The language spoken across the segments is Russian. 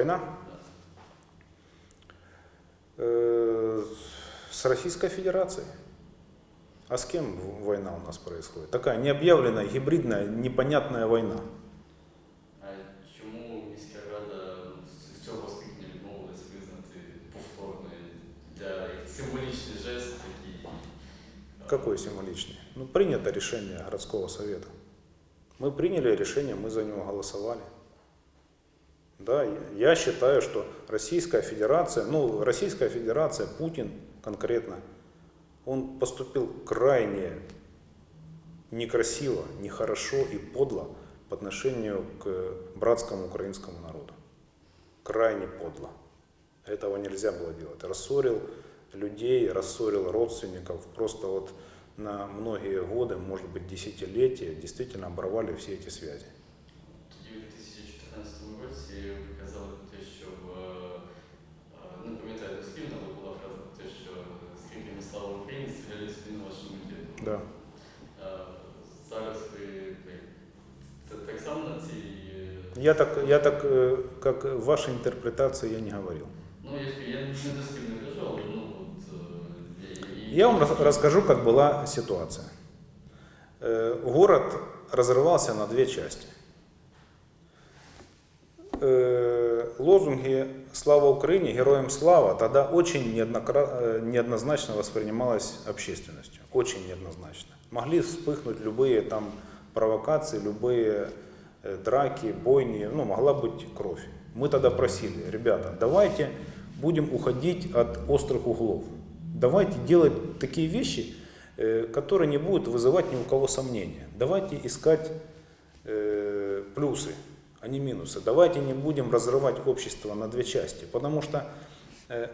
Война? Э, С Российской Федерацией. А с кем в- война у нас происходит? Такая необъявленная, гибридная, непонятная война. А чому міська рада з цього скликання відмовилась визнати повторний для як символічний жест такий? а, Какой символичный? Ну, принято решение городского совета. Мы приняли решение, мы за него голосовали. Да, я- считаю, что Российская Федерация, ну, Российская Федерация, Путин конкретно, он поступил крайне некрасиво, нехорошо и подло по отношению к братскому украинскому народу. Крайне подло. Этого нельзя было делать. Рассорил людей, рассорил родственников. Просто вот на многие годы, может быть десятилетия, действительно оборвали все эти связи. Да. Е, Зараз ви ви- це так само на цій. е, Я так, я так, э, как в вашей интерпретации, я не говорил. Ну, я, ж- я не дослівно кажу, але ну от. е, і- Я вам рас- расскажу, как была ситуация. Э, Город разрывался на две части. Лозунги «Слава Украине», «Героям слава» тогда очень э, неоднозначно воспринималось общественностью. Очень неоднозначно. Могли вспыхнуть любые там провокации, любые э, драки, бойни, ну, могла быть кровь. Мы тогда просили, ребята, давайте будем уходить от острых углов. Давайте делать такие вещи, э, которые не будут вызывать ни у кого сомнения. Давайте искать плюсы, а не минусы. Давайте не будем разрывать общество на две части, потому что э,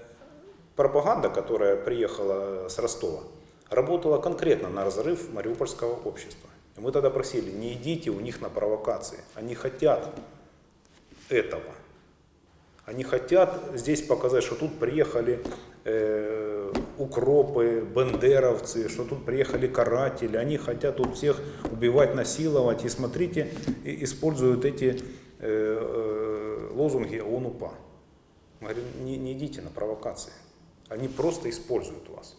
пропаганда, которая приехала с Ростова, работала конкретно на разрыв мариупольского общества. И мы тогда просили, не идите у них на провокации. Они хотят этого. Они хотят здесь показать, что тут приехали э, укропы, бендеровцы, что тут приехали каратели. Они хотят тут всех убивать, насиловать. И смотрите, используют эти э, э, лозунги ОНУПА. Мы говорим, не, не идите на провокации. Они просто используют вас.